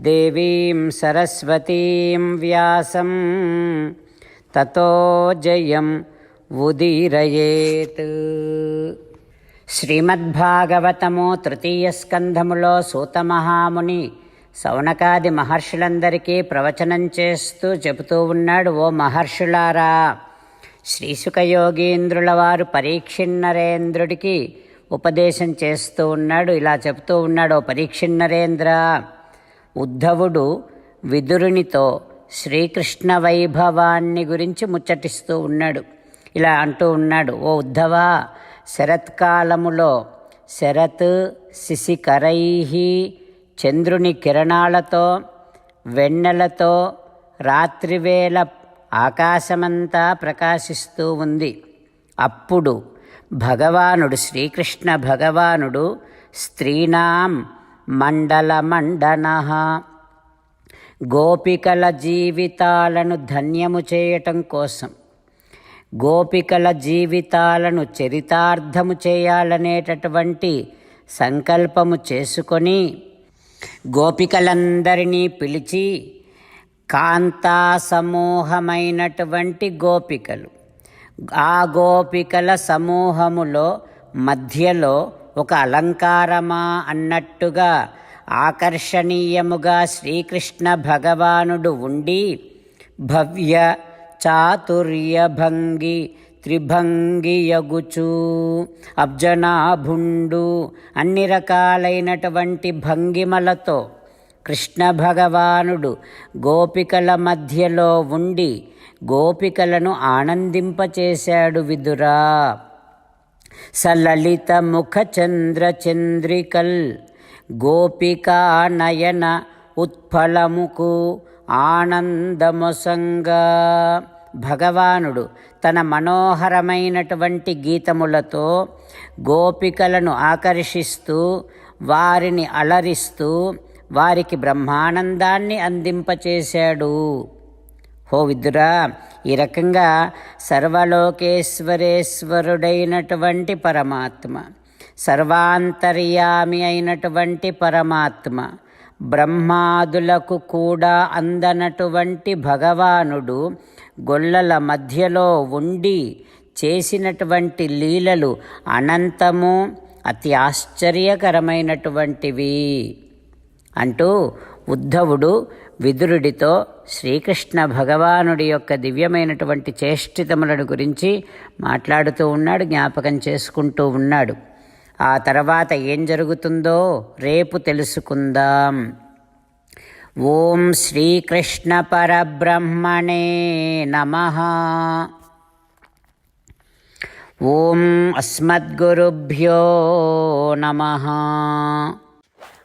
దేవీం సరస్వతీం వ్యాసం తతో జయం ఉదీరయేత్ శ్రీమద్భాగవతము తృతీయ స్కంధములో సూతమహాముని సౌనకాది మహర్షులందరికీ ప్రవచనం చేస్తూ చెబుతూ ఉన్నాడు ఓ మహర్షులారా. శ్రీశుఖయోగీంద్రుల వారు పరీక్షిన్నరేంద్రుడికి ఉపదేశం చేస్తూ ఉన్నాడు ఇలా చెబుతూ ఉన్నాడు ఓ పరీక్షిన్నరేంద్ర ఉద్ధవుడు విదురునితో శ్రీకృష్ణ వైభవాన్ని గురించి ముచ్చటిస్తూ ఉన్నాడు. ఇలా అంటూ ఉన్నాడు ఓ ఉద్ధవా శరత్కాలములో శరత్ శిశికరై చంద్రుని కిరణాలతో వెన్నెలతో రాత్రివేళ ఆకాశమంతా ప్రకాశిస్తూ ఉంది. అప్పుడు భగవానుడు శ్రీకృష్ణ భగవానుడు స్త్రీనాం మండలమండన గోపికల జీవితాలను ధన్యము చేయటం కోసం గోపికల జీవితాలను చరితార్థము చేయాలనేటటువంటి సంకల్పము చేసుకొని గోపికలందరినీ పిలిచి కాంతా సమూహమైనటువంటి గోపికలు ఆ గోపికల సమూహములో మధ్యలో ఒక అలంకారమా అన్నట్టుగా ఆకర్షణీయముగా శ్రీకృష్ణ భగవానుడు ఉండి భవ్య చాతుర్యభంగి త్రిభంగియగుచు అబ్జనాభుండు అన్ని రకాలైనటువంటి భంగిమలతో కృష్ణ భగవానుడు గోపికల మధ్యలో ఉండి గోపికలను ఆనందింపచేశాడు విదురా. సలలిత ముఖ చంద్ర చంద్రికల్ గోపికా నయన ఉత్ఫలముకు ఆనందమొసంగా. భగవానుడు తన మనోహరమైనటువంటి గీతములతో గోపికలను ఆకర్షిస్తూ వారిని అలరిస్తూ వారికి బ్రహ్మానందాన్ని అందింపచేశాడు. హో విదురా ఈ రకంగా సర్వలోకేశ్వరేశ్వరుడైనటువంటి పరమాత్మ సర్వాంతర్యామి అయినటువంటి పరమాత్మ బ్రహ్మాదులకు కూడా అందనటువంటి భగవానుడు గొల్లల మధ్యలో ఉండి చేసినటువంటి లీలలు అనంతము అతి ఆశ్చర్యకరమైనటువంటివి అంటూ ఉద్ధవుడు విదురుడితో శ్రీకృష్ణ భగవానుడి యొక్క దివ్యమైనటువంటి చేష్టితములను గురించి మాట్లాడుతూ ఉన్నాడు జ్ఞాపకం చేసుకుంటూ ఉన్నాడు. ఆ తర్వాత ఏం జరుగుతుందో రేపు తెలుసుకుందాం. ఓం శ్రీకృష్ణ పరబ్రహ్మణే నమ. ఓం అస్మద్గురుభ్యో నమ.